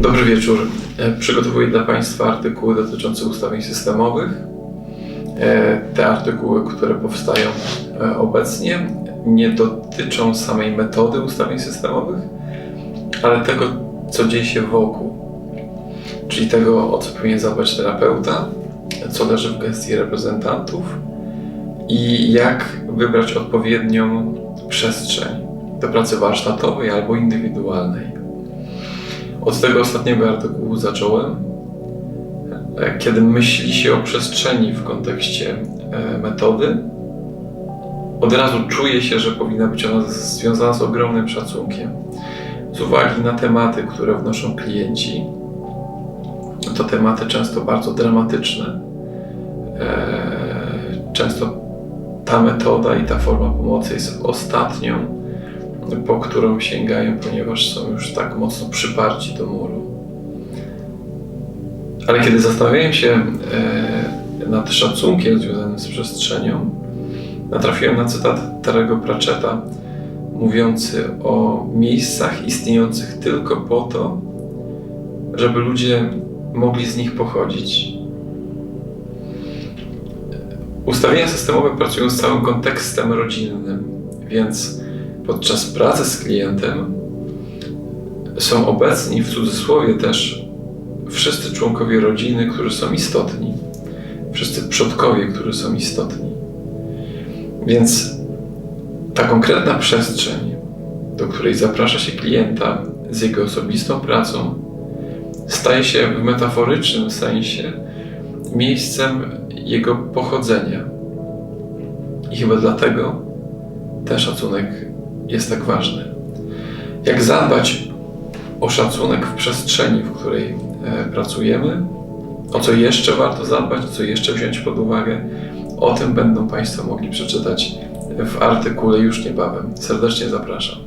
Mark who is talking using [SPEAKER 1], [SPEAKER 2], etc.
[SPEAKER 1] Dobry wieczór. E, Przygotowuję dla Państwa artykuły dotyczące ustawień systemowych. E, Te artykuły, które powstają e, obecnie, nie dotyczą samej metody ustawień systemowych, ale tego, co dzieje się wokół. Czyli tego, o co powinien zadbać terapeuta, co leży w gestii reprezentantów i jak wybrać odpowiednią przestrzeń do pracy warsztatowej albo indywidualnej. Od tego ostatniego artykułu zacząłem, e, kiedy myśli się o przestrzeni w kontekście e, metody, od razu czuje się, że powinna być ona związana z ogromnym szacunkiem. Z uwagi na tematy, które wnoszą klienci, to tematy często bardzo dramatyczne. E, Często ta metoda i ta forma pomocy jest ostatnią, po którą sięgają, ponieważ są już tak mocno przyparci do muru. Ale kiedy zastanawiałem się e, nad szacunkiem związanym z przestrzenią, natrafiłem na cytat Terego Pratchetta mówiący o miejscach istniejących tylko po to, żeby ludzie mogli z nich pochodzić. Ustawienia systemowe pracują z całym kontekstem rodzinnym, więc podczas pracy z klientem są obecni w cudzysłowie też wszyscy członkowie rodziny, którzy są istotni, wszyscy przodkowie, którzy są istotni. Więc ta konkretna przestrzeń, do której zaprasza się klienta z jego osobistą pracą, staje się w metaforycznym sensie miejscem jego pochodzenia. I chyba dlatego ten szacunek jest tak ważny. Jak zadbać o szacunek w przestrzeni, w której e, pracujemy, o co jeszcze warto zadbać, co jeszcze wziąć pod uwagę, o tym będą Państwo mogli przeczytać w artykule już niebawem. Serdecznie zapraszam.